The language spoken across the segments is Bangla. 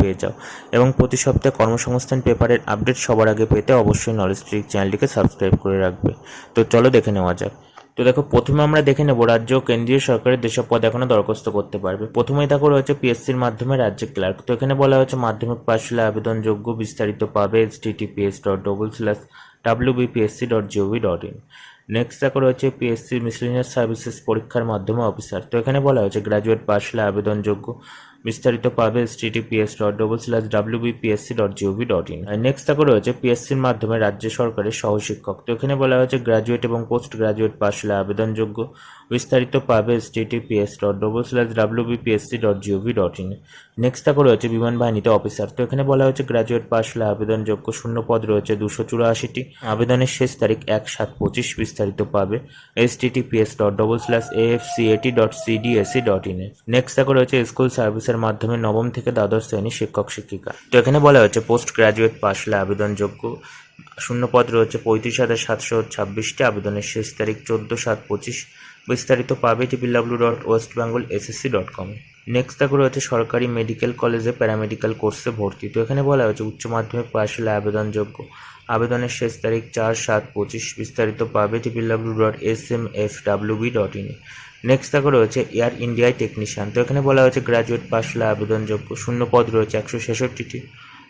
পেয়ে যাও। এবং প্রতি সপ্তাহে কর্মসংস্থান পেপারের আপডেট সবার আগে পেতে অবশ্যই নলেজ ট্রিক চ্যানেলটিকে সাবস্ক্রাইব করে রাখবে। তো চলো দেখে নেওয়া যাক। তো দেখো, প্রথমে আমরা দেখে নেব রাজ্য কেন্দ্রীয় সরকারের যেসব পদ এখনও দরখাস্ত করতে পারবে। প্রথমেই দেখো রয়েছে পিএসসির মাধ্যমে রাজ্যের ক্লার্ক তো এখানে বলা হয়েছে মাধ্যমিক পাশ হলে আবেদনযোগ্য বিস্তারিত পাবে https dot double slash W BPSC dot gov dot in next দেখো রয়েছে পিএসসি মিসলিনিয়াস সার্ভিসেস পরীক্ষার মাধ্যমে অফিসার তো এখানে বলা হয়েছে গ্র্যাজুয়েট পাশ হলে আবেদনযোগ্য বিস্তারিত পাবে S dot double slash W BPSC dot gov dot in next দেখো রয়েছে পিএসসির মাধ্যমে রাজ্য সরকারের সহশিক্ষক। তো এখানে বলা হয়েছে গ্রাজুয়েট এবং পোস্ট গ্রাজুয়েট পাশ হলে আবেদনযোগ্য। বিস্তারিত পাবে https dot double slash W BPSC dot gov dot in next দেখো রয়েছে বিমান বাহিনীতে অফিসার তো এখানে বলা হয়েছে গ্র্যাজুয়েট পাশ হলে আবেদনযোগ্য শূন্য পদ রয়েছে দুশো চুরাশিটি। আবেদনের শেষ তারিখ এক সাত পঁচিশ বিস্তারিত পাবে https dot double slash F C এটি dot CDAC dot in next দেখো রয়েছে স্কুল সার্ভিসের মাধ্যমে নবম থেকে দ্বাদশ শ্রেণির শিক্ষক শিক্ষিকা। তো এখানে বলা হয়েছে পোস্ট গ্র্যাজুয়েট পাশ হলে আবেদনযোগ্য শূন্য পদ রয়েছে পঁয়ত্রিশ হাজার সাতশো ছাব্বিশটি। আবেদনের শেষ তারিখ চোদ্দ সাত পঁচিশ। বিস্তারিত পাবে TPW dot West Bengal SSC dot com next দেখো রয়েছে সরকারি মেডিকেল কলেজে প্যারামেডিক্যাল কোর্সে ভর্তি। তো এখানে বলা হয়েছে উচ্চ মাধ্যমিক পাশ হলে আবেদনযোগ্য। আবেদনের শেষ তারিখ চার সাত পঁচিশ। বিস্তারিত পাবে TPW dot S M F WB dot in next দেখো রয়েছে এয়ার ইন্ডিয়ায় টেকনিশিয়ান তো এখানে বলা হয়েছে গ্র্যাজুয়েট পাশ হলে আবেদনযোগ্য। শূন্য পদ রয়েছে একশো ছেষট্টিটি।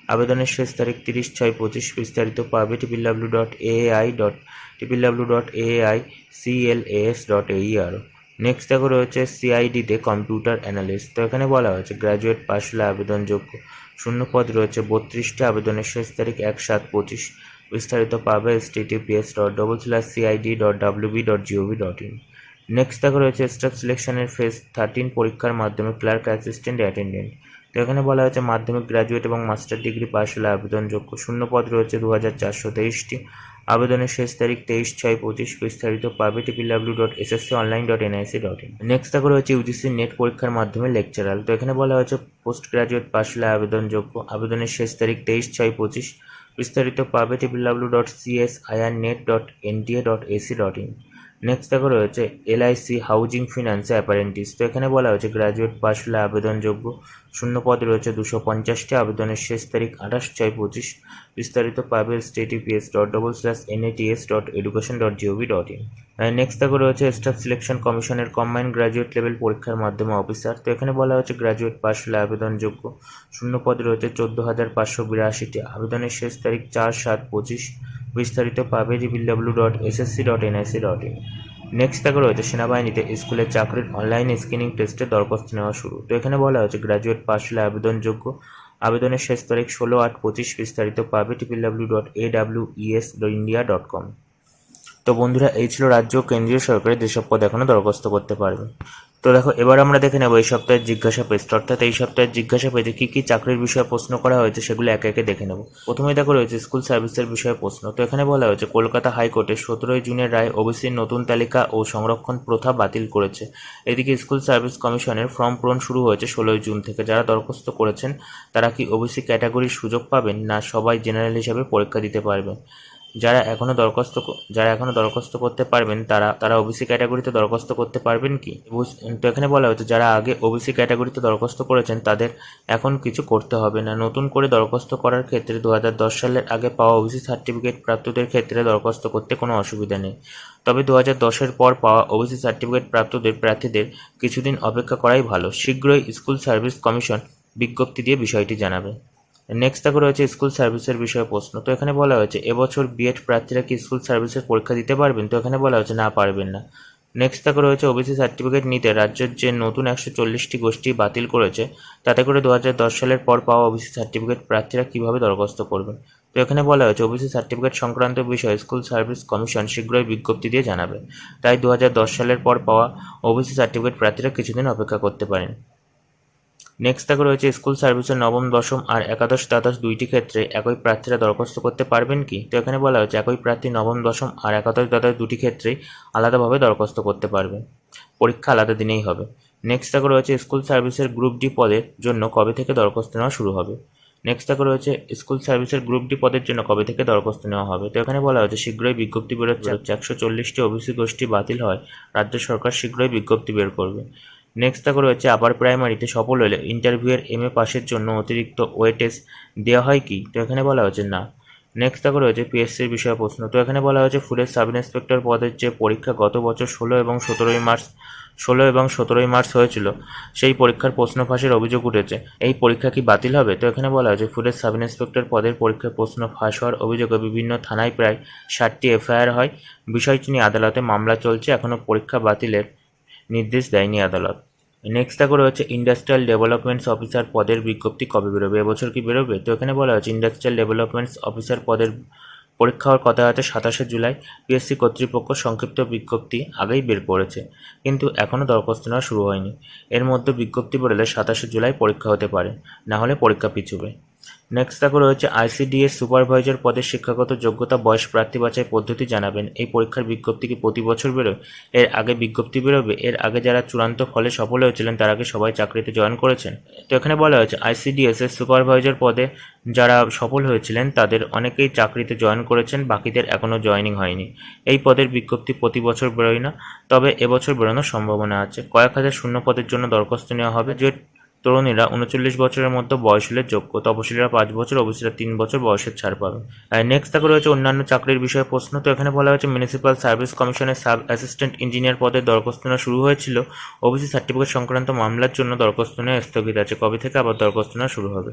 আবেদনের শেষ তারিখ তিরিশ ছয় পঁচিশ বিস্তারিত পাবে TPW dot AI dot TPW dot AI CLS dot AIR next দেখো রয়েছে সিআইডিতে কম্পিউটার অ্যানালিস্ট তো এখানে বলা হয়েছে গ্র্যাজুয়েট পাশ হলে আবেদনযোগ্য। শূন্য পদ রয়েছে, বত্রিশটি আবেদনের শেষ তারিখ এক সাত পঁচিশ। বিস্তারিত পাবে https dot double slash CID dot WB dot gov dot in next দেখো রয়েছে স্টাফ সিলেকশনের ফেজ থার্টিন পরীক্ষার মাধ্যমে ক্লার্ক অ্যাসিস্ট্যান্ট অ্যাটেন্ডেন্ট তো এখানে বলা হয়েছে মাধ্যমিক গ্র্যাজুয়েট এবং মাস্টার ডিগ্রি পাশ হলে আবেদনযোগ্য। শূন্য পদ রয়েছে দু হাজার চারশো তেইশটি। আবেদনের শেষ তারিখ তেইশ ছয় পঁচিশ বিস্তারিত পাবে TPW dot S SSC online dot NIC dot in next দেখো রয়েছে ইউজিসি নেট পরীক্ষার মাধ্যমে লেকচারাল তো এখানে বলা হয়েছে পোস্ট গ্র্যাজুয়েট পাশ হলে আবেদনযোগ্য। আবেদনের শেষ তারিখ তেইশ ছয় পঁচিশ। বিস্তারিত পাবে TPW dot CS IR net dot NTA dot AC dot in next দেখো রয়েছে এলআইসি হাউজিং ফিনান্সে অ্যাপারেন্টিস তো এখানে বলা হয়েছে গ্র্যাজুয়েট পাস হলে আবেদনযোগ্য। শূন্য পদ রয়েছে দুশো পঞ্চাশটি আবেদনের শেষ তারিখ আঠাশ ছয় পঁচিশ। বিস্তারিত পাবে S dot double slash NATS dot education dot gov dot in next দেখো রয়েছে স্টাফ সিলেকশন কমিশনের কম্বাইন্ড গ্র্যাজুয়েট লেভেল পরীক্ষার মাধ্যমে অফিসার তো এখানে বলা হয়েছে গ্র্যাজুয়েট পাশ হলে আবেদনযোগ্য। শূন্য পদ রয়েছে চোদ্দ হাজার পাঁচশো বিরাশিটি। আবেদনের শেষ তারিখ চার সাত পঁচিশ। বিস্তারিত পাবে DBW dot SSC dot NIC dot in next দেখো রয়েছে সেনাবাহিনীতে স্কুলের চাকরির অনলাইন স্ক্রিনিং টেস্টে দরখাস্ত নেওয়া শুরু। তো এখানে বলা হয়েছে গ্র্যাজুয়েট পাশ হলে আবেদনযোগ্য। আবেদনের শেষ তারিখ ষোলো আট পঁচিশ। বিস্তারিত পাবে TPW dot A W ES India dot com তো বন্ধুরা, এই ছিল রাজ্য ও কেন্দ্রীয় সরকারের যেসব পদ এখনও দরখাস্ত করতে পারবে। তো দেখো, এবার আমরা দেখে নেব এই সপ্তাহের জিজ্ঞাসা পেজ। অর্থাৎ এই সপ্তাহের জিজ্ঞাসা পেজে কী কী চাকরির বিষয়ে প্রশ্ন করা হয়েছে সেগুলো একে একে দেখে নেব। প্রথমেই দেখো রয়েছে স্কুল সার্ভিসের বিষয়ে প্রশ্ন। তো এখানে বলা হয়েছে, কলকাতা হাইকোর্টে সতেরোই জুনের রায় ওবিসির নতুন তালিকা ও সংরক্ষণ প্রথা বাতিল করেছে। এদিকে স্কুল সার্ভিস কমিশনের ফর্ম পূরণ শুরু হয়েছে ষোলোই জুন থেকে। যারা দরখাস্ত করেছেন, তারা কি ওবিসি ক্যাটাগরির সুযোগ পাবেন না সবাই জেনারেল হিসাবে পরীক্ষা দিতে পারবেন? যারা এখনও দরখাস্ত যারা এখনও দরখাস্ত করতে পারবেন, তারা তারা ওবিসি ক্যাটাগরিতে দরখাস্ত করতে পারবেন কি? তো এখানে বলা হয়েছে, যারা আগে ওবিসি ক্যাটাগরিতে দরখাস্ত করেছেন, তাদের এখন কিছু করতে হবে না। নতুন করে দরখাস্ত করার ক্ষেত্রে দু হাজার দশ সালের আগে পাওয়া ওবিসি সার্টিফিকেট প্রাপ্তদের ক্ষেত্রে দরখাস্ত করতে কোনো অসুবিধা নেই। তবে দু হাজার দশের পর পাওয়া ওবিসি সার্টিফিকেট প্রাপ্তদের প্রার্থীদের কিছুদিন অপেক্ষা করাই ভালো। শীঘ্রই স্কুল সার্ভিস কমিশন বিজ্ঞপ্তি দিয়ে বিষয়টি জানাবে। নেক্সট দেখো রয়েছে স্কুল সার্ভিসের বিষয়ে প্রশ্ন। তো এখানে বলা হয়েছে, এবছর বিএড প্রার্থীরা কি স্কুল সার্ভিসের পরীক্ষা দিতে পারবেন? তো এখানে বলা হয়েছে, না, পারবেন না। নেক্সট দেখো রয়েছে ওবিসি সার্টিফিকেট নিতে। রাজ্যের যে নতুন একশো চল্লিশটি গোষ্ঠী বাতিল করেছে, তাতে করে দু হাজার দশ সালের পর পাওয়া ওবিসি সার্টিফিকেট প্রার্থীরা কীভাবে দরখাস্ত করবেন? তো এখানে বলা হয়েছে ওবিসি সার্টিফিকেট সংক্রান্ত বিষয়ে স্কুল সার্ভিস কমিশন শীঘ্রই বিজ্ঞপ্তি দিয়ে জানাবে। তাই দু হাজার দশ সালের পর পাওয়া ওবিসি সার্টিফিকেট প্রার্থীরা কিছুদিন অপেক্ষা করতে পারেন। নেক্সট থাকে রয়েছে স্কুল সার্ভিসের নবম, দশম আর একাদশ, দ্বাদশ দুইটি ক্ষেত্রে একই প্রার্থীরা দরখাস্ত করতে পারবেন কি? তো এখানে বলা হয়েছে একই প্রার্থী নবম, দশম আর একাদশ, দ্বাদশ দুটি ক্ষেত্রেই আলাদাভাবে দরখাস্ত করতে পারবে। পরীক্ষা আলাদা দিনেই হবে। নেক্সট থাকে রয়েছে স্কুল সার্ভিসের গ্রুপ ডি পদের জন্য কবে থেকে দরখাস্ত নেওয়া শুরু হবে? নেক্সট থাকে রয়েছে স্কুল সার্ভিসের গ্রুপ ডি পদের জন্য কবে থেকে দরখাস্ত নেওয়া হবে? তো এখানে বলা হয়েছে শীঘ্রই বিজ্ঞপ্তি বেরোচ্ছে। একশো চল্লিশটি ওবিসি গোষ্ঠী বাতিল হয়। রাজ্য সরকার শীঘ্রই বিজ্ঞপ্তি বের করবে। নেক্সট থাকে রয়েছে আবার প্রাইমারিতে সফল হলে ইন্টারভিউয়ের এম এ পাসের জন্য অতিরিক্ত ওয়েটেজ দেওয়া হয় কি? তো এখানে বলা হয়েছে না। নেক্সট থাকে রয়েছে পিএসসির বিষয়ে প্রশ্ন। তো এখানে বলা হয়েছে ফুলের সাব ইন্সপেক্টর পদের যে পরীক্ষা গত বছর ষোলো এবং সতেরোই মার্চ, ষোলো এবং সতেরোই মার্চ হয়েছিল, সেই পরীক্ষার প্রশ্ন ফাঁসের অভিযোগ উঠেছে। এই পরীক্ষা কি বাতিল হবে? তো এখানে বলা হয়েছে ফুলের সাব ইন্সপেক্টর পদের পরীক্ষার প্রশ্ন ফাঁস হওয়ার অভিযোগে বিভিন্ন থানায় প্রায় ষাটটি এফআইআর হয়। বিষয়টি নিয়ে আদালতে মামলা চলছে এখনও পরীক্ষা বাতিলের নির্দেশ দেয়নি আদালত। নেক্সট থাকে রয়েছে ইন্ডাস্ট্রিয়াল ডেভেলপমেন্টস অফিসার পদের বিজ্ঞপ্তি কবে বেরোবে? এবছর কি বেরোবে? তো এখানে বলা হয়েছে ইন্ডাস্ট্রিয়াল ডেভেলপমেন্টস অফিসার পদের পরীক্ষা হওয়ার কথা আছে সাতাশে জুলাই। পিএসসি কর্তৃপক্ষ সংক্ষিপ্ত বিজ্ঞপ্তি আগেই বের করেছে, কিন্তু এখনও দরখাস্ত নেওয়া শুরু হয়নি। এর মধ্যে বিজ্ঞপ্তি বেরোলে সাতাশে জুলাই পরীক্ষা হতে পারে, না হলে পরীক্ষা পিছুবে। নেক্সট তাকে রয়েছে আইসিডিএস সুপারভাইজার পদের শিক্ষাগত যোগ্যতা, বয়স, প্রার্থী বাছাই পদ্ধতি জানাবেন। এই পরীক্ষার বিজ্ঞপ্তি কি প্রতি বছর বেরোয়? এর আগে বিজ্ঞপ্তি বেরোবে। এর আগে যারা চূড়ান্ত ফলে সফল হয়েছিলেন, তারা কি সবাই চাকরিতে জয়েন করেছেন। তো এখানে বলা হয়েছে আইসিডিএস এর সুপারভাইজার পদে যারা সফল হয়েছিলেন, তাদের অনেকেই চাকরিতে জয়েন করেছেন, বাকিদের এখনও জয়েনিং হয়নি। এই পদের বিজ্ঞপ্তি প্রতি বছর বেরোয় না, তবে এবছর বেরোনোর সম্ভাবনা আছে। কয়েক হাজার শূন্য পদের জন্য দরখাস্ত নেওয়া হবে। যে তরুণীরা উনচল্লিশ বছরের মধ্যে বয়স হলে যোগ্য তপশিলীরা পাঁচ বছর, ওবিসিরা তিন বছর বয়সের ছাড় পাবে। নেক্সট থাকে রয়েছে অন্যান্য চাকরির বিষয়ে প্রশ্ন। তো এখানে বলা হয়েছে মিউনিসিপ্যাল সার্ভিস কমিশনের সাব অ্যাসিস্ট্যান্ট ইঞ্জিনিয়ার পদে দরখাস্ত নেওয়া শুরু হয়েছিল। ওবিসি সার্টিফিকেট সংক্রান্ত মামলার জন্য দরখাস্ত নেওয়া স্থগিত আছে। কবে থেকে আবার দরখাস্ত নেওয়া শুরু হবে?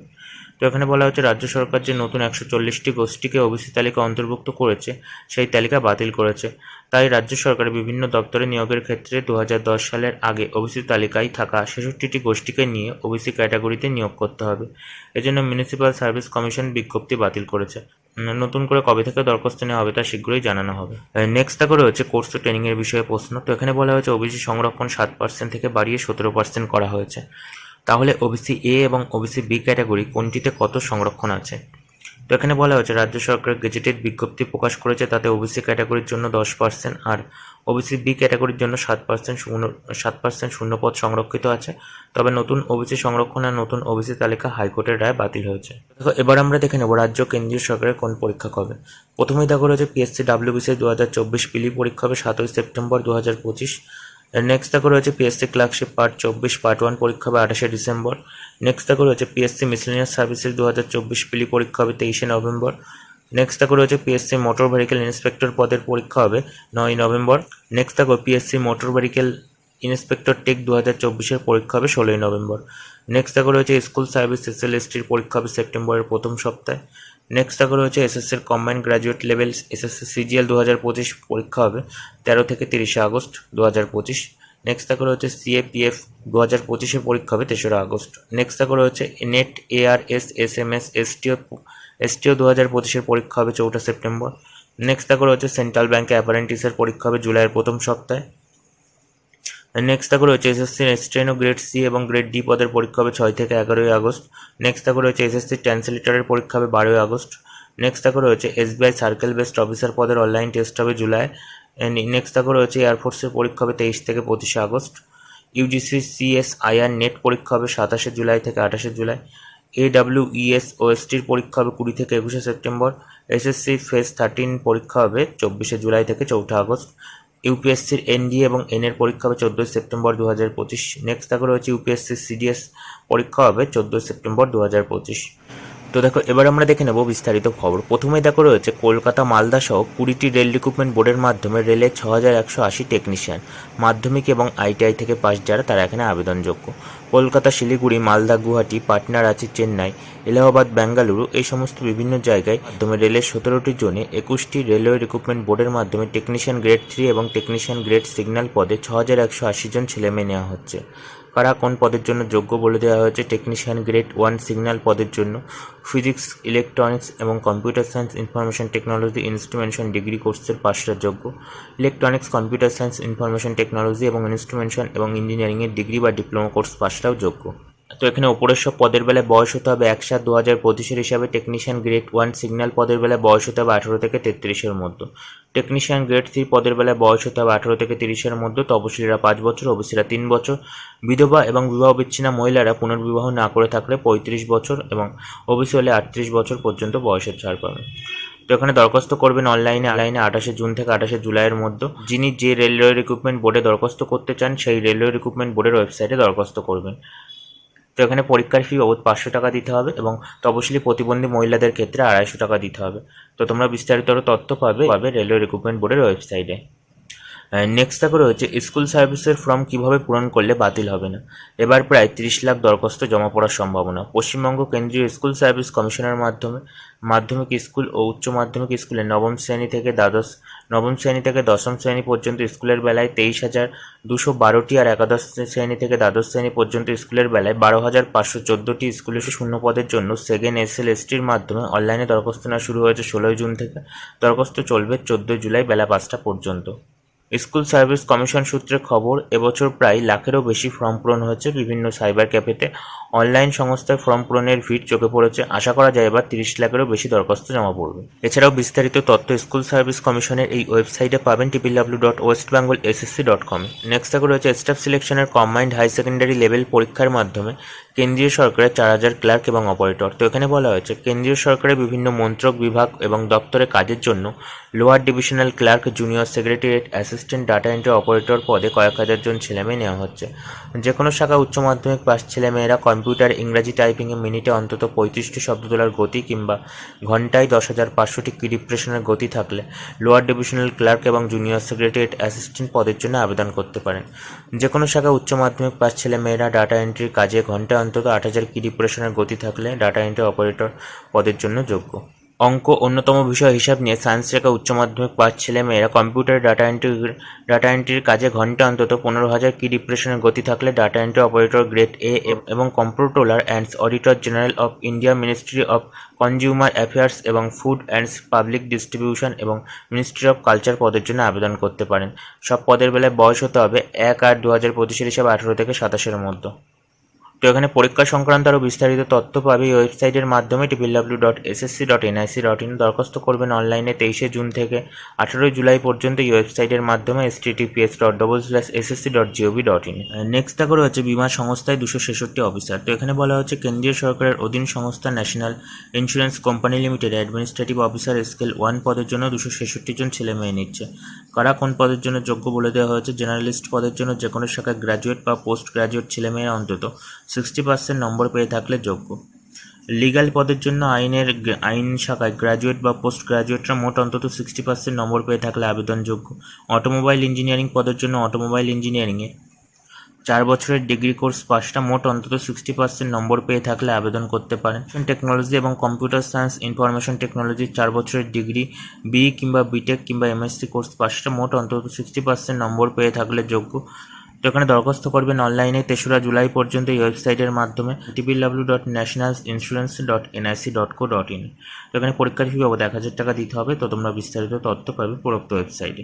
তো এখানে বলা হচ্ছে রাজ্য সরকার যে নতুন একশো চল্লিশটি গোষ্ঠীকে ওবিসি তালিকা অন্তর্ভুক্ত করেছে, সেই তালিকা বাতিল করেছে। তাই রাজ্য সরকার বিভিন্ন দপ্তরে নিয়োগের ক্ষেত্রে দু হাজার দশ সালের আগে ওবিসি তালিকায় থাকা ছেষট্টিটি গোষ্ঠীকে নিয়ে ওবিসি ক্যাটাগরিতে নিয়োগ করতে হবে। এজন্য মিউনিসিপ্যাল সার্ভিস কমিশন বিজ্ঞপ্তি বাতিল করেছে। নতুন করে কবে থেকে দরখাস্ত নেওয়া হবে তা শীঘ্রই জানানো হবে। নেক্সট থাকে রয়েছে কোর্স ও ট্রেনিংয়ের বিষয়ে প্রশ্ন। তো এখানে বলা হয়েছে, ওবিসি সংরক্ষণ সাত পার্সেন্ট থেকে বাড়িয়ে সতেরো পার্সেন্ট করা হয়েছে। তাহলে ওবিসি এ এবং ওবিসি বি ক্যাটাগরি কোনটিতে কত সংরক্ষণ আছে? তো এখানে বলা হয়েছে, রাজ্য সরকার গেজেটেড বিজ্ঞপ্তি প্রকাশ করেছে, তাতে ওবিসি ক্যাটাগরির জন্য দশ পার্সেন্ট আর ওবিসি বি ক্যাটাগরির জন্য সাত পার্সেন্ট শূন্য, সাত পার্সেন্ট শূন্যপদ সংরক্ষিত আছে। তবে নতুন ওবিসি সংরক্ষণ আর নতুন ওবিসি তালিকা হাইকোর্টের রায় বাতিল হয়েছে। দেখো, এবার আমরা দেখে নেব রাজ্য কেন্দ্রীয় সরকারের কোন পরীক্ষা কবে। প্রথমেই দেখো রয়েছে পিএসসি ডাব্লিউবিসি দু হাজার চব্বিশ পিলি পরীক্ষা হবে সাতই সেপ্টেম্বর দু হাজার পঁচিশ। নেক্সট দেখো রয়েছে পিএসসি ক্লার্কশিপ পার্ট চব্বিশ পার্ট ওয়ান পরীক্ষা হবে আঠাশে ডিসেম্বর। নেক্সট দেখো রয়েছে পিএসসি মিসলেনিয়াস সার্ভিসেস দু হাজার চব্বিশ পিলি পরীক্ষা হবে তেইশে নভেম্বর। নেক্সট দেখো রয়েছে পিএসসি মোটর ভেহিকেল ইন্সপেক্টর পদের পরীক্ষা হবে নয় নভেম্বর। নেক্সট দেখো PSC motor vehicle inspector take দু হাজার চব্বিশের পরীক্ষা হবে ষোলোই নভেম্বর। নেক্সট দেখো রয়েছে স্কুল সার্ভিস এসএলএসটির পরীক্ষা হবে সেপ্টেম্বরের প্রথম সপ্তাহে। নেক্সট দেখো রয়েছে এসএসসির combined graduate level SSC CGL দু হাজার পঁচিশ পরীক্ষা হবে তেরো থেকে তিরিশে আগস্ট দু হাজার পঁচিশ নেক্সট দেখো রয়েছে সিএপিএফ দু হাজার পঁচিশের পরীক্ষা হবে তেসরা আগস্ট। নেক্সট দেখো রয়েছে NET ARS S M S STO STO দু হাজার পঁচিশের পরীক্ষা হবে চৌঠা সেপ্টেম্বর। নেক্সট দেখো রয়েছে সেন্ট্রাল ব্যাঙ্কে অ্যাপারেন্টিসের পরীক্ষা হবে জুলাইয়ের প্রথম সপ্তাহে। নেক্সট দেখো রয়েছে এসএসসি স্টেনো গ্রেড সি এবং গ্রেড ডি পদের পরীক্ষা হবে ছয় থেকে এগারোই আগস্ট। নেক্সট দেখো রয়েছে এসএসসি ট্রান্সলেটারের পরীক্ষা হবে বারোই আগস্ট। নেক্সট দেখো রয়েছে এসবিআই সার্কেল বেস্ট অফিসার পদের অনলাইন টেস্ট হবে জুলাই। নেক্সট দেখো রয়েছে এয়ারফোর্সের পরীক্ষা হবে তেইশ থেকে পঁচিশে August. UGC CS IR NET পরীক্ষা হবে সাতাশে জুলাই থেকে আঠাশে জুলাই। এডাব্লিউ ইএস ওএসটির পরীক্ষা হবে কুড়ি থেকে একুশে সেপ্টেম্বর। এসএসসি ফেজ থার্টিন পরীক্ষা হবে চব্বিশে জুলাই থেকে চৌঠা আগস্ট। ইউপিএসসির এনডিএ এবং এনের পরীক্ষা হবে চোদ্দোই সেপ্টেম্বর দু হাজার পঁচিশ। নেক্সট দেখো রয়েছে ইউপিএসসির সিডিএস পরীক্ষা হবে চোদ্দোই সেপ্টেম্বর দু হাজার পঁচিশ। তো দেখো, এবার আমরা দেখে নেব বিস্তারিত খবর। প্রথমেই দেখো রয়েছে কলকাতা মালদা সহ কুড়িটি রেল রিক্রুটমেন্ট বোর্ডের মাধ্যমে রেলের ছ হাজার একশো আশি টেকনিশিয়ান, মাধ্যমিক এবং আইটিআই থেকে পাস যারা, তারা এখানে আবেদনযোগ্য। কলকাতা, শিলিগুড়ি, মালদা, গুয়াহাটি, পাটনা, রাঁচি, চেন্নাই, এলাহাবাদ, বেঙ্গালুরু এই সমস্ত বিভিন্ন জায়গায় মাধ্যমে রেলের সতেরোটি জোনে একুশটি রেলওয়ে রিক্রুটমেন্ট বোর্ডের মাধ্যমে টেকনিশিয়ান গ্রেড থ্রি এবং টেকনিশিয়ান গ্রেড সিগন্যাল পদে ছ হাজার একশো আশি জন ছেলেমেয়ে নেওয়া হচ্ছে। কারা কোন পদের জন্য যোগ্য বলে দেওয়া হয়েছে? টেকনিশিয়ান গ্রেড ওয়ান সিগন্যাল পদের জন্য। ফিজিক্স ইলেকট্রনিক্স এবং computer science information technology instrumentation degree কোর্সের পাশরা যোগ্য। Electronics computer science information technology এবং ইনস্ট্রুমেন্টেশন এবং ইঞ্জিনিয়ারিংয়ের ডিগ্রি বা ডিপ্লোমা কোর্স পাশরাও যোগ্য। তো এখানে ওপরের সব পদের বেলায় বয়স হতে হবে এক সাত দু হাজার পঁচিশের হিসাবে। টেকনিশিয়ান গ্রেড ওয়ান সিগন্যাল পদের বেলায় বয়স হতে হবে আঠারো থেকে তেত্রিশের মধ্যে। টেকনিশিয়ান গ্রেড থ্রি পদের বেলায় বয়স হতে হবে আঠেরো থেকে তিরিশের মধ্যে। তপশিলীরা পাঁচ বছর, ওবিসিরা তিন বছর। বিধবা এবং বিবাহ বিচ্ছিন্ন মহিলারা পুনর্বিবাহ না করে থাকলে পঁয়ত্রিশ বছর এবং ওবিসি হলে আটত্রিশ বছর পর্যন্ত বয়সের ছাড় পাবেন তো এখানে দরখাস্ত করবেন অনলাইনে অনলাইনে আঠাশে জুন থেকে আঠাশে জুলাইয়ের মধ্যে। যিনি যে রেলওয়ে রিক্রুটমেন্ট বোর্ডে দরখাস্ত করতে চান, সেই রেলওয়ে রিক্রুটমেন্ট বোর্ডের ওয়েবসাইটে দরখাস্ত করবেন। তো এখানে পরীক্ষার ফি বাবদ পাঁচশো টাকা দিতে হবে এবং তপশিলি প্রতিবন্ধী মহিলাদের ক্ষেত্রে আড়াইশো টাকা দিতে হবে। তো তোমরা বিস্তারিত তথ্য পাবে পাবে রেলওয়ে রিক্রুটমেন্ট বোর্ডের ওয়েবসাইটে নেক্সট তারপরে হচ্ছে স্কুল সার্ভিসের ফর্ম কীভাবে পূরণ করলে বাতিল হবে না? এবার প্রায় তিরিশ লাখ দরখাস্ত জমা পড়ার সম্ভাবনা। পশ্চিমবঙ্গ কেন্দ্রীয় স্কুল সার্ভিস কমিশনের মাধ্যমে, মাধ্যমিক স্কুল ও উচ্চ মাধ্যমিক স্কুলে নবম শ্রেণি থেকে দ্বাদশ, নবম শ্রেণি থেকে দশম শ্রেণি পর্যন্ত স্কুলের বেলায় তেইশ হাজার দুশো বারোটি আর একাদশ শ্রেণি থেকে দ্বাদশ শ্রেণি পর্যন্ত স্কুলের বেলায় বারো হাজার পাঁচশো চোদ্দোটি স্কুলে শূন্য পদের জন্য সেকেন্ড এস এল এসটির মাধ্যমে অনলাইনে দরখাস্ত নেওয়া শুরু হয়েছে ষোলোই জুন থেকে। দরখাস্ত চলবে চোদ্দোই জুলাই বেলা পাঁচটা পর্যন্ত। স্কুল সার্ভিস কমিশন সূত্রে খবর, এবছর প্রায় লাখেরও বেশি ফর্ম পূরণ হয়েছে বিভিন্ন সাইবার ক্যাফেতে। অনলাইন সংস্থায় ফর্ম পূরণের ভিড় চোখে পড়েছে। আশা করা যায় এবার তিরিশ লাখেরও বেশি দরখাস্ত জমা পড়বে। এছাড়াও বিস্তারিত তথ্য স্কুল সার্ভিস কমিশনের এই ওয়েবসাইটে পাবেন টিপি W dot West Bengal SSC dot com. Next থাকলে রয়েছে স্টাফ সিলেকশনের কম্বাইন্ড হাই সেকেন্ডারি লেভেল পরীক্ষার মাধ্যমে কেন্দ্রীয় সরকারের চার হাজার ক্লার্ক এবং অপারেটর তো এখানে বলা হয়েছে, কেন্দ্রীয় সরকারের বিভিন্ন মন্ত্রক বিভাগ এবং দপ্তরে কাজের জন্য lower divisional clerk junior secretariat assistant data entry operator পদে কয়েক হাজার জন ছেলেমেয়ে নেওয়া হচ্ছে। যে কোনো শাখা উচ্চ মাধ্যমিক পাস ছেলেমেয়েরা কম্পিউটার ইংরাজি টাইপিংয়ে মিনিটে অন্তত পঁয়ত্রিশটি শব্দ তোলার গতি কিংবা ঘন্টায় দশ হাজার পাঁচশোটি কি ডিপ্রেশনের গতি থাকলে লোয়ার ডিভিশনাল ক্লার্ক এবং জুনিয়র সেক্রেটারিয়েট অ্যাসিস্ট্যান্ট পদের জন্য আবেদন করতে পারেন। যে কোনো শাখা উচ্চ মাধ্যমিক পাস ছেলে মেয়েরা ডাটা এন্ট্রির কাজে ঘন্টায় অন্তত আট হাজার কি ডিপ্রেশনের গতি থাকলে ডাটা এন্ট্রি অপারেটর পদের জন্য যোগ্য। অঙ্ক অন্যতম বিষয় হিসাব নিয়ে সায়েন্স রেখা উচ্চ মাধ্যমিক পাস ছেলে মেয়েরা কম্পিউটার ডাটা এন্ট্রি ডাটা এন্ট্রির কাজে ঘণ্টা অন্তত পনেরো হাজার কি ডিপ্রেশনের গতি থাকলে data entry operator grade A এবং comptroller and auditor general of India ministry of consumer affairs এবং ফুড অ্যান্ডস পাবলিক ডিস্ট্রিবিউশন এবং মিনিস্ট্রি অফ কালচার পদের জন্য আবেদন করতে পারেন। সব পদের বেলায় বয়স হতে হবে এক আট দু হাজার পঁচিশের হিসাবে আঠেরো থেকে সাতাশের মধ্যে। তো এখানে পরীক্ষা সংক্রান্ত আরও বিস্তারিত তথ্য পাবে এই ওয়েবসাইটের মাধ্যমে। TPW dot SSC dot NIC dot in দরখাস্ত করবেন অনলাইনে তেইশে জুন থেকে আঠেরোই জুলাই পর্যন্ত এই ওয়েবসাইটের মাধ্যমে https dot double slash SSC dot GOV dot in next করে হচ্ছে বিমা সংস্থায় দুশো ছেষট্টি অফিসার। তো এখানে বলা হচ্ছে কেন্দ্রীয় সরকারের অধীন সংস্থা national insurance company limited administrative officer scale one পদের জন্য দুশো ছেষট্টি জন ছেলে মেয়ে নিচ্ছে। কারা কোন পদের জন্য যোগ্য বলে দেওয়া হয়েছে? জেনারেলিস্ট পদের জন্য যে কোনো শাখায় গ্র্যাজুয়েট বা পোস্ট গ্র্যাজুয়েট ছেলেমেয়েরা অন্তত সিক্সটি পার্সেন্ট নম্বর পেয়ে থাকলে যোগ্য। লিগাল পদের জন্য আইনের আইন শাখায় গ্র্যাজুয়েট বা পোস্ট গ্র্যাজুয়েটরা মোট অন্তত সিক্সটি পার্সেন্ট নম্বর পেয়ে থাকলে আবেদনযোগ্য। অটোমোবাইল ইঞ্জিনিয়ারিং পদের জন্য অটোমোবাইল ইঞ্জিনিয়ারিংয়ে চার বছরের ডিগ্রি কোর্স পাঁচটা মোট অন্তত সিক্সটি পার্সেন্ট নম্বর পেয়ে থাকলে আবেদন করতে পারেন। টেকনোলজি এবং কম্পিউটার সায়েন্স ইনফরমেশন টেকনোলজি চার বছরের ডিগ্রি বি কিংবা বিটেক কিংবা এমএসসি কোর্স পাশটা মোট অন্তত সিক্সটি পার্সেন্ট নম্বর পেয়ে থাকলে যোগ্য। তো এখানে দরখাস্ত করবেন অনলাইনে তেসরা জুলাই পর্যন্ত এই ওয়েবসাইটের মাধ্যমে TPW dot national insurance dot NIC dot co dot in তো এখানে পরীক্ষার ফি বাবদ এক হাজার টাকা দিতে হবে, তো তোমরা বিস্তারিত তথ্য পাবে উপরোক্ত ওয়েবসাইটে।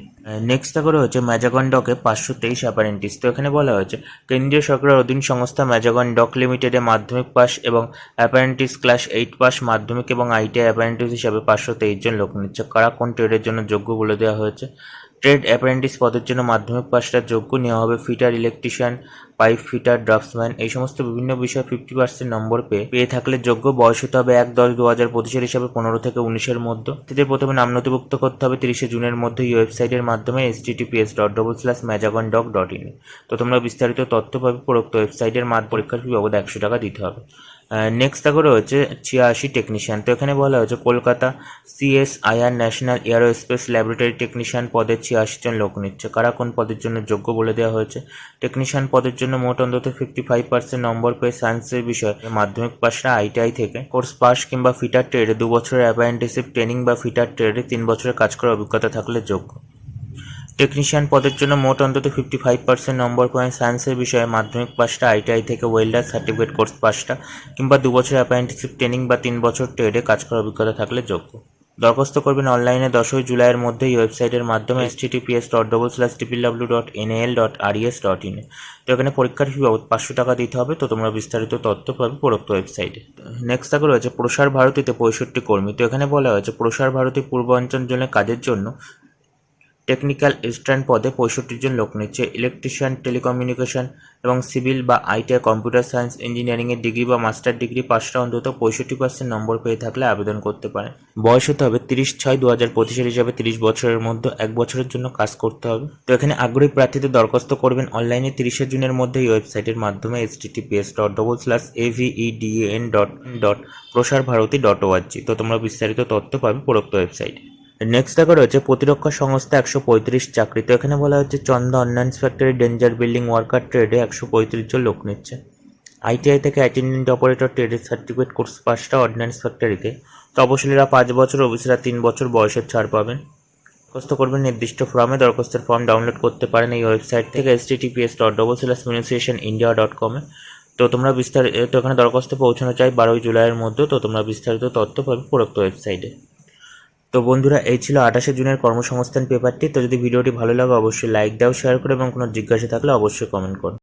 নেক্সট করে হচ্ছে ম্যাজাগন ডকে পাঁচশো তেইশ অ্যাপারেন্টিস তো এখানে বলা হয়েছে, কেন্দ্রীয় সরকারের অধীন সংস্থা ম্যাজাগন ডক লিমিটেডে মাধ্যমিক পাস এবং অ্যাপারেন্টিস ক্লাস এইট পাস মাধ্যমিক এবং আইটিআই অ্যাপারেন্টিস হিসাবে পাঁচশো তেইশ জন লোক নিচ্ছে। কারা কোন ট্রেডের জন্য যোগ্য বলে দেওয়া হয়েছে? ট্রেড অ্যাপ্রেন্টিস পদের জন্য মাধ্যমিক পাশটা যোগ্য। নেওয়া হবে fitter, electrician, pipe fitter, draftsman. এই সমস্ত বিভিন্ন বিষয়ে ফিফটি পার্সেন্ট নম্বর পেয়ে পেয়ে থাকলে যোগ্য। বয়স হতে হবে এক দশ দু হাজার পঁচিশের হিসাবে পনেরো থেকে উনিশের মধ্যে। এদের প্রথমে নাম নথিভুক্ত করতে হবে তিরিশে জুনের মধ্যে এই ওয়েবসাইটের মাধ্যমে https dot double slash Mazagon dock dot in তো তোমরা বিস্তারিত তথ্য পাবে উপরোক্ত ওয়েবসাইটের মাঠ পরীক্ষার ফি বাবদ একশো টাকা দিতে হবে। নেক্সট তারপরে হচ্ছে ছিয়াশি টেকনিশিয়ান তো এখানে বলা হয়েছে, Kolkata CSIR national aerospace laboratory technician পদে ছিয়াশি জন লোক নিচ্ছে। কারা কোন পদের জন্য যোগ্য বলে দেওয়া হয়েছে? টেকনিশিয়ান পদের জন্য মোট অন্তত ফিফটি ফাইভ পার্সেন্ট নম্বর পেয়ে সায়েন্সের বিষয়ে মাধ্যমিক পাশরা আইটিআই থেকে। কোর্স পাস কিংবা ফিটার ট্রেডে দু বছরের অ্যাপ্রেন্টিসিপ ট্রেনিং বা ফিটার ট্রেডে তিন বছরের কাজ করার অভিজ্ঞতা থাকলে যোগ্য। টেকনিশিয়ান পদের জন্য মোট অন্তত fifty five percent number point সায়েন্সের বিষয়ে মাধ্যমিক পাসটা আইটিআই থেকে ওয়েল্ডার সার্টিফিকেট কোর্স পাসটা কিংবা দু বছর অ্যাপ্রেন্টিসিপ ট্রেনিং বা তিন বছর ট্রেডে কাজ করার অভিজ্ঞতা থাকলে যোগ্য। দরখাস্ত করবেন অনলাইনে দশই জুলাইয়ের মধ্যে এই ওয়েবসাইটের মাধ্যমে https dot double slash টিপিল W dot NL dot RES dot in তো এখানে পরীক্ষার ফি বাবদ পাঁচশো টাকা দিতে হবে, তো তোমরা বিস্তারিত তথ্য পাবে উপরোক্ত ওয়েবসাইটে নেক্সট থাকে রয়েছে প্রসার ভারতীতে পঁয়ষট্টি কর্মী। তো এখানে বলা হয়েছে, প্রসার ভারতী পূর্বাঞ্চল জন্য কাজের জন্য টেকনিক্যাল স্ট্যান্ড পদে পঁয়ষট্টি জন লোক নিচ্ছে। ইলেকট্রিশিয়ান, টেলিকমিউনিকেশন এবং সিভিল বা আইটিআই, কম্পিউটার সায়েন্স ইঞ্জিনিয়ারিংয়ের ডিগ্রি বা মাস্টার ডিগ্রি পাসটা অন্তত পঁয়ষট্টি পার্সেন্ট নম্বর পেয়ে থাকলে আবেদন করতে পারে বয়স হতে হবে তিরিশ ছয় দু হাজার পঁচিশের হিসাবে তিরিশ বছরের মধ্যে এক বছরের জন্য কাজ করতে হবে। তো এখানে আগ্রহী প্রার্থীদের দরখাস্ত করবেন অনলাইনে তিরিশে জুনের মধ্যে এই ওয়েবসাইটের মাধ্যমে https dot double slash AVEDN dot dot Prasar Bharati dot ORG তো তোমরা বিস্তারিত তথ্য পাবে উপরোক্ত ওয়েবসাইটে। নেক্সট দেখা রয়েছে প্রতিরক্ষা সংস্থা একশো পঁয়ত্রিশ চাকরি। তো এখানে বলা হচ্ছে Chanda ordnance factory danger building worker ট্রেডে একশো পঁয়ত্রিশ জন লোক নিচ্ছে। আইটিআই থেকে অ্যাটেন্ডেন্ট অপারেটর ট্রেডের সার্টিফিকেট কোর্স পাঁচটা অর্ডিন্যান্স ফ্যাক্টরিতে তো অবসরীরা পাঁচ বছর ওবিসিরা তিন বছর, বয়সের ছাড় পাবেন। দরখাস্ত করবেন নির্দিষ্ট ফর্মে দরখাস্তের ফর্ম ডাউনলোড করতে পারেন এই ওয়েবসাইট থেকে https dot double slash munitions India dot কমে তো তোমরা বিস্তারিত এখানে দরখাস্ত পৌঁছানো চাই বারোই জুলাইয়ের মধ্যে। তো তোমরা বিস্তারিত তথ্য পাবে উপরোক্ত ওয়েবসাইটে। তো বন্ধুরা, এই ছিল আঠাশে জুনের কর্মসংস্থান পেপারটি। তো যদি ভিডিওটি ভালো লাগে, অবশ্যই লাইক দাও শেয়ার করো এবং কোনো জিজ্ঞাসা থাকলে অবশ্যই কমেন্ট করো।